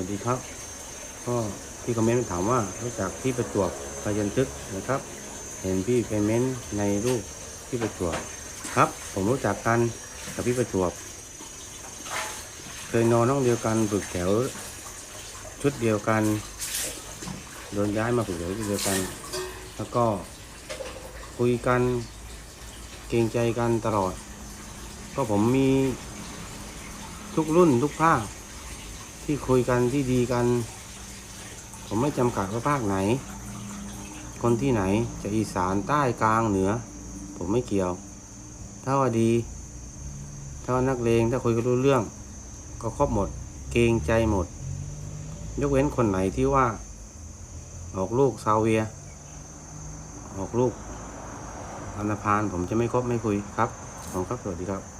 วัสดีครับ ก็พี่คอมเมนต์ถามว่ารู้จักพี่ประจวบพยันทึกนะครับ เห็นพี่ไปเมนต์ในรูปพี่ประจวบครับ ผมรู้จักกันกับพี่ประจวบ เคยนอนห้องเดียวกันฝึกแถว ชุดเดียวกันโดนย้ายมาฝึกแถวชุดเดียวกัน แล้วก็คุยกันเกรงใจกันตลอด ก็ผมมีทุกรุ่นทุกภาค ที่คุยกันที่ดีกัน ผมไม่จำกัดว่าภาคไหน คนที่ไหนจะอีสานใต้กลางเหนือ ผมไม่เกี่ยว ถ้าว่าดี ถ้าว่านักเลงถ้าคุยกันรู้เรื่อง ก็ครบหมด เกรงใจหมด ยกเว้นคนไหนที่ว่า ออกลูกซาเวีย ออกลูกอันพาลผมจะไม่คบไม่คุยครับ ผมครับสวัสดีครับ